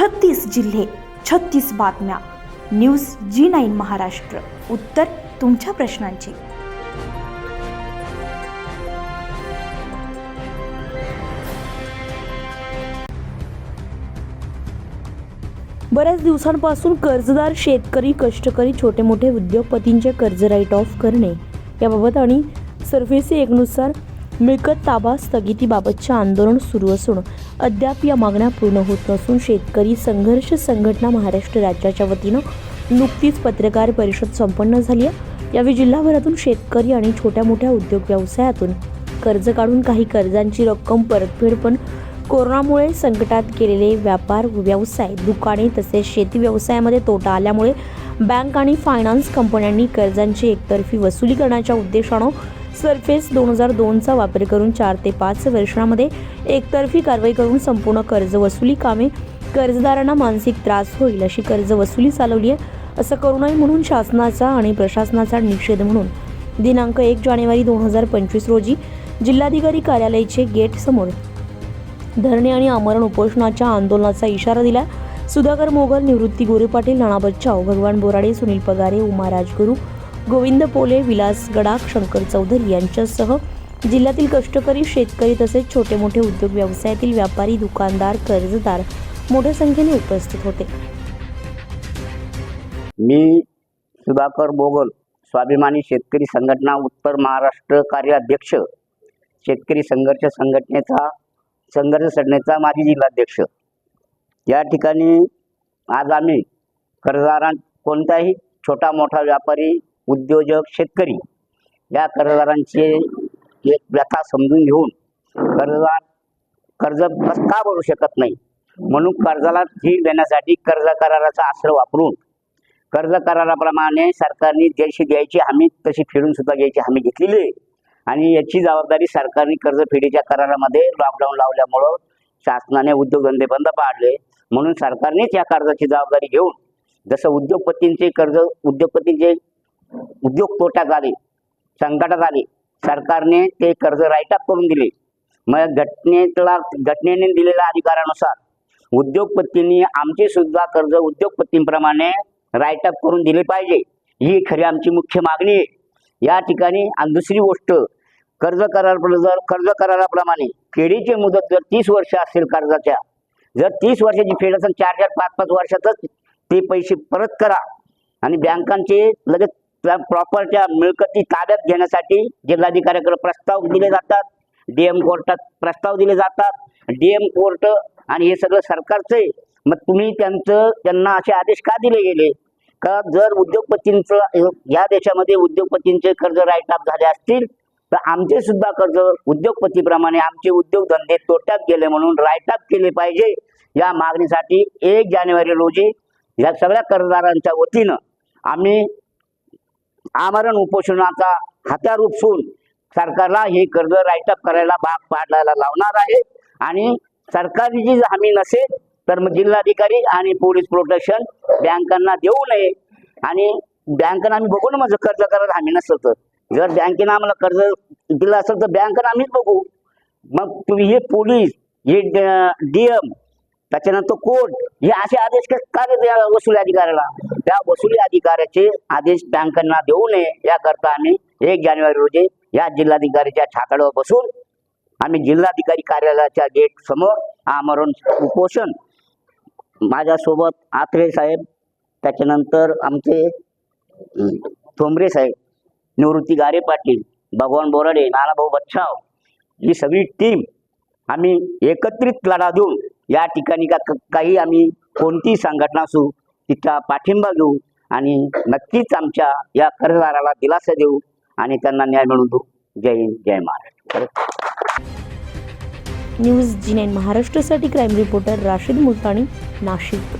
छत्तीस जिल्हे छत्तीस बातम्या. News G nine Maharashtra. उत्तर तुमच्या प्रश्नांची. बऱ्याच दिवसांपासून कर्जदार शेतकरी कष्टकरी छोटे मोठे उद्योगपतींचे कर्ज राईट ऑफ करणे याबाबत आणि सर्व्हिस एकनुसार मिळकत ताबा स्थगितीबाबतचे आंदोलन सुरू असून अद्याप या मागण्या पूर्ण होत नसून शेतकरी संघर्ष संघटना महाराष्ट्र राज्याच्या वतीनं नुकतीच पत्रकार परिषद संपन्न झाली आहे. यावेळी जिल्हाभरातून शेतकरी आणि छोट्या मोठ्या उद्योग व्यवसायातून कर्ज काढून काही कर्जांची रक्कम परतफेड पण कोरोनामुळे संकटात गेलेले व्यापार व्यवसाय दुकाने तसेच शेती व्यवसायामध्ये तोटा आल्यामुळे बँक आणि फायनान्स कंपन्यांनी कर्जांची एकतर्फी वसुली करण्याच्या उद्देशानं सरफेस दोन हजार दोनचा वापर करून चार ते पाच वर्षांमध्ये एकतर्फी कारवाई करून संपूर्ण कर्ज वसुली कामे कर्जदारांना मानसिक त्रास होईल अशी कर्ज वसुली चालवली आहे असं करू नये म्हणून शासनाचा आणि प्रशासनाचा निषेध म्हणून. दिनांक एक जानेवारी दोन हजार पंचवीस रोजी जिल्हाधिकारी कार्यालयाचे गेट समोर धरणे आणि आमरण उपोषणाच्या आंदोलनाचा इशारा दिला. सुधाकर मोगल निवृत्ती गोरे पाटील नाना बच्चाव भगवान बोराडे सुनील पगारे उमा राजगुरू गोविंद पोले विलास गडाख शंकर चौधरी यांच्यासह जिल्ह्यातील कष्टकरी शेतकरी तसेच छोटे मोठे उद्योग व्यवसायातील व्यापारी दुकानदार कर्जदार मोठ्या संख्येने उपस्थित होते. मी सुधाकर बोगल स्वाभिमानी शेतकरी संघटना उत्तर महाराष्ट्र कार्याध्यक्ष शेतकरी संघर्ष संघटनेचा संघर्ष संघटनेचा माजी जिल्हाध्यक्ष. या ठिकाणी आज आम्ही कर्जदारां कोणताही छोटा मोठा व्यापारी उद्योजक शेतकरी या कर्जदारांची एक व्यथा समजून घेऊन कर्जदार कर्ज का भरू शकत नाही? म्हणून कर्जाला धीर देण्यासाठी कर्ज कराराचा आश्रय वापरून कर्ज कराराप्रमाणे सरकारने जशी द्यायची हमी तशी फेडून सुद्धा घ्यायची हमी घेतलेली आहे. आणि याची जबाबदारी सरकारने कर्जफेडीच्या करारामध्ये लॉकडाऊन लावल्यामुळं शासनाने उद्योगधंदे बंद पाडले. म्हणून सरकारनेच या कर्जाची जबाबदारी घेऊन जसं उद्योगपतींचे कर्ज उद्योगपतींचे उद्योग तोट्यात आले संकटात आले सरकारने ते कर्ज राईटअप करून दिले. मग घटनेतला घटनेने दिलेल्या अधिकारानुसार उद्योगपतींनी आमचे सुद्धा कर्ज उद्योगपतींप्रमाणे राईटअप करून दिले पाहिजे. ही खरी आमची मुख्य मागणी आहे. या ठिकाणी आणि दुसरी गोष्ट कर्ज करार जर कर्ज कराराप्रमाणे फेडीची मुदत जर तीस वर्ष असेल कर्जाच्या जर तीस वर्षाची फेड असेल चार चार पाच पाच वर्षातच ते पैसे परत करा आणि बँकांचे लगेच प्रॉपरच्या मिळकती ताब्यात घेण्यासाठी जिल्हाधिकाऱ्याकडे प्रस्ताव दिले जातात. डीएम कोर्टात प्रस्ताव दिले जातात. डीएम कोर्ट आणि हे सगळं सरकारचं आहे. मग तुम्ही त्यांचं त्यांना असे आदेश का दिले गेले? का जर उद्योगपतींचं या देशामध्ये उद्योगपतींचे कर्ज राईटअप झाले असतील तर आमचे सुद्धा कर्ज उद्योगपतीप्रमाणे आमचे उद्योगधंदे तोट्यात गेले म्हणून राईटअप केले पाहिजे. या मागणीसाठी एक जानेवारी रोजी या सगळ्या कर्जदारांच्या वतीनं आम्ही आमरण उपोषणाचा हात्यार उपसून सरकारला हे कर्ज राईटअप करायला भाग पाडायला लावणार आहे. आणि सरकारची जी हमी नसेल तर मग जिल्हाधिकारी आणि पोलीस प्रोटेक्शन बँकांना देऊ नये. आणि बँकांना आम्ही बघू ना माझं कर्ज करायला हमी नसेल तर. जर बँकेनं आम्हाला कर्ज दिलं असेल तर बँकेनं आम्हीच बघू. मग तुम्ही हे पोलीस हे डीएम त्याच्यानंतर कोर्ट हे असे आदेश क- का वसुली अधिकाऱ्याला? त्या वसुली अधिकाऱ्याचे आदेश बँकांना देऊ नये याकरता आम्ही एक जानेवारी रोजी या जिल्हाधिकारीच्या छाताडावर बसून आम्ही जिल्हाधिकारी कार्यालयाच्या गेट समोर आमरण उपोषण माझ्यासोबत आत्रे साहेब त्याच्यानंतर आमचे ठोंबरे साहेब निवृत्ती गारे पाटील भगवान बोराडे नानाभाऊ बच्छाव ही सगळी टीम आम्ही एकत्रित लढा देऊन या ठिकाणी का काही आम्ही कोणतीही संघटना असू तिचा पाठिंबा घेऊ आणि नक्कीच आमच्या या कर्जदाराला दिलासा देऊ आणि त्यांना न्याय मिळवून देऊ. जय हिंद जय महाराष्ट्र. न्यूज जी महाराष्ट्रासाठी क्राईम रिपोर्टर राशीद मुलतानी नाशिक.